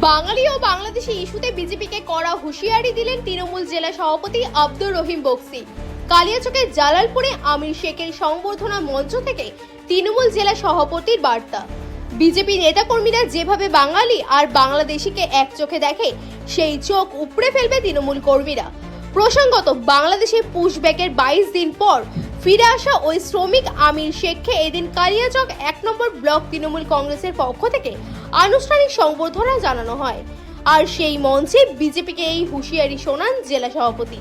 বাঙালি ও বাংলাদেশি ইস্যুতে বিজেপিকে কড়া হুঁশিয়ারি দিলেন তৃণমূল জেলা সভাপতি আব্দুর রহিম বক্সি। কালিয়াচকের জালালপুরে আমির শেখের সংবর্ধনা মঞ্চ থেকে তৃণমূল জেলা সভাপতির বার্তা। বিজেপি নেতাকর্মীরা যেভাবে বাঙালি আর বাংলাদেশিকে এক চোখে দেখে, সেই চোখ উপড়ে ফেলবে তৃণমূল কর্মীরা। প্রসঙ্গত, বাংলাদেশে পুশব্যাকের বাইশ দিন পর ফিরে আসা ওই শ্রমিক আমির শেখকে এদিন কালিয়াচক এক নম্বর ব্লক তৃণমূল কংগ্রেসের পক্ষ থেকে আনুষ্ঠানিক সংবর্ধনা জানানো হয়। আর সেই মঞ্চে বিজেপিকে এই হুঁশিয়ারি শোনান জেলা সভাপতি।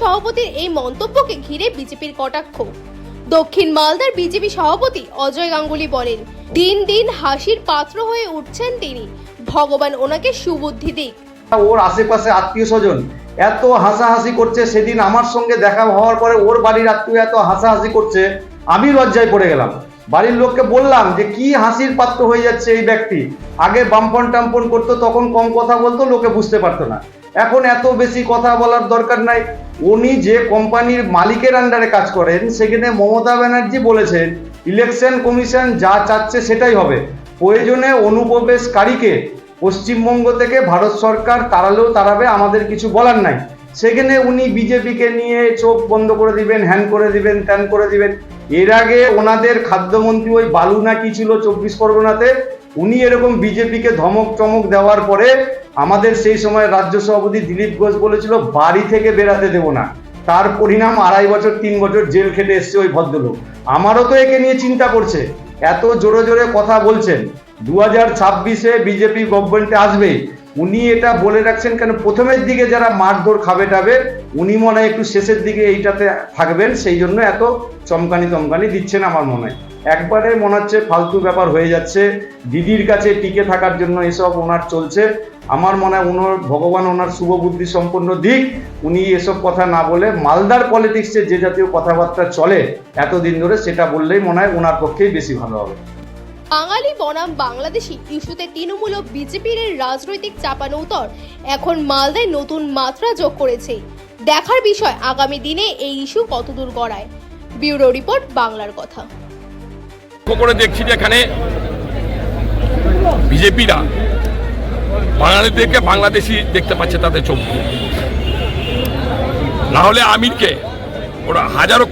সভাপতির এই মন্তব্যকে ঘিরে বিজেপির কটাক্ষ। দক্ষিণ মালদার বিজেপি সভাপতি অজয় গাঙ্গুলি বলেন, দিন দিন হাসির পাত্র হয়ে উঠছেন তিনি। ভগবান ওনাকে সুবুদ্ধি দিক। ওর আশেপাশে আত্মীয় স্বজন এত হাসাহাসি করছে, সেদিন আমার সঙ্গে দেখা হওয়ার পরে ওর বাড়ির আত্মীয় এত হাসাহাসি করছে, আমি লজ্জায় পড়ে গেলাম। বাড়ির লোককে বললাম যে, কি হাসির পাত্র হয়ে যাচ্ছে এই ব্যক্তি? আগে বাম্পন টাম্পন করতো, তখন কম কথা বলতো, লোকে বুঝতে পারতো না। এখন এত বেশি কথা বলার দরকার নাই। উনি যে কোম্পানির মালিকের আন্ডারে কাজ করেন, সেখানে মমতা ব্যানার্জি বলেছেন ইলেকশন কমিশন যা চাচ্ছে সেটাই হবে। প্রয়োজনে অনুপ্রবেশকারীকে পশ্চিমবঙ্গ থেকে ভারত সরকার তাড়ালেও তাড়াবে, আমাদের কিছু বলার নাই। সেখানে উনি বিজেপিকে নিয়ে চোখ বন্ধ করে দিবেন হ্যান করে দিবেন ত্যান করে দিবেন। এর আগে ওনাদের খাদ্যমন্ত্রী ওই বালু না কি ছিল চব্বিশ পরগনাতে, উনি এরকম বিজেপিকে ধমক চমক দেওয়ার পরে আমাদের সেই সময় রাজ্য সভাপতি দিলীপ ঘোষ বলেছিল, বাড়ি থেকে বেরাতে দেবো না। তার পরিণাম আড়াই বছর, তিন বছর জেল খেটে এসছে ওই ভদ্রলোক। আমারও তো একে নিয়ে চিন্তা করছে। এত জোরে জোরে কথা বলছেন। দু হাজার ছাব্বিশে বিজেপি গভর্নমেন্টে আসবে উনি এটা বলে রাখছেন কেন? প্রথমের দিকে যারা মারধর খাবে টাবে, উনি মনে হয় একটু শেষের দিকে এইটাতে থাকবেন, সেই জন্য এত চমকানি চমকানি দিচ্ছেন আমার মনে হয়। একবারে মনে হচ্ছে ফালতু ব্যাপার হয়ে যাচ্ছে। দিদির কাছে টিকে থাকার জন্য এসব ওনার চলছে। আমার মনে হয় ওনার, ভগবান ওনার শুভ বুদ্ধি সম্পন্ন দিক। উনি এসব কথা না বলে মালদার পলিটিক্সে যে জাতীয় কথাবার্তা চলে এতদিন ধরে, সেটা বললেই মনে হয় ওনার পক্ষেই বেশি ভালো হবে। বাঙালি বনাম বাংলাদেশি ইস্যুতে তৃণমূল ও বিজেপির রাজনৈতিক চাপানৌতর এখন মালদায় নতুন মাত্রা যোগ করেছে। দেখার বিষয়, আগামী দিনে এই ইস্যু কতদূর গড়ায়? ব্যুরো রিপোর্ট, বাংলার কথা। করে দেখছি যে এখানে বিজেপিরা বাঙালিদেরকে বাংলাদেশি দেখতে পাচ্ছে তাদের চোখ। না হলে আমিরকে ওরা হাজারো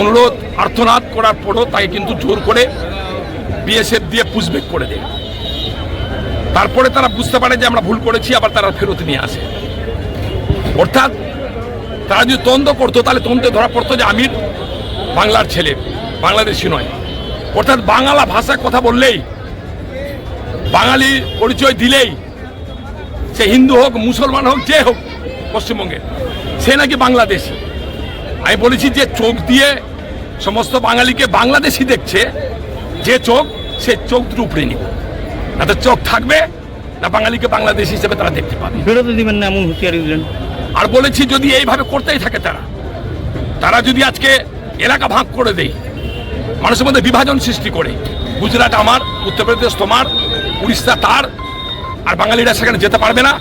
অনুরোধ আর্থনাদ করার পরও তাকে কিন্তু জোর করে বিএসএফ দিয়ে পুষবেক করে দেয়। তারপরে তারা বুঝতে পারে যে আমরা ভুল করেছি, আবার তারা ফেরত নিয়ে আসে। অর্থাৎ তারা যদি তন্দ করতো, তাহলে তন্তে ধরা পড়তো যে আমির বাংলার ছেলে, বাংলাদেশি নয়। অর্থাৎ বাংলা ভাষায় কথা বললেই, বাঙালি পরিচয় দিলেই, সে হিন্দু হোক, মুসলমান হোক, যে হোক পশ্চিমবঙ্গে সে নাকি বাংলাদেশি। আমি বলেছি যে চোখ দিয়ে সমস্ত বাঙালিকে বাংলাদেশি দেখছে যে চোখ সে চোখ দুটো উপরে নিব। না তো চোখ থাকবে না বাঙালিকে বাংলাদেশি হিসেবে তারা দেখতে পাবে। ফেরত দিবেন না এমন হুঁশিয়ারি দিলেন। আর বলেছি যদি এইভাবে করতেই থাকে তারা তারা যদি আজকে এলাকা ভাগ করে দেয় মানুষের মধ্যে বিভাজন সৃষ্টি করে গুজরাট আমার উত্তরপ্রদেশ তোমার উড়িষ্যা তার আর বাঙালিরা সেখানে যেতে পারবে না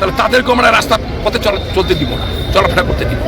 তাহলে তাদেরকে আমরা রাস্তা পথে চলা- চলতে দিব না চলাফেরা করতে দিব।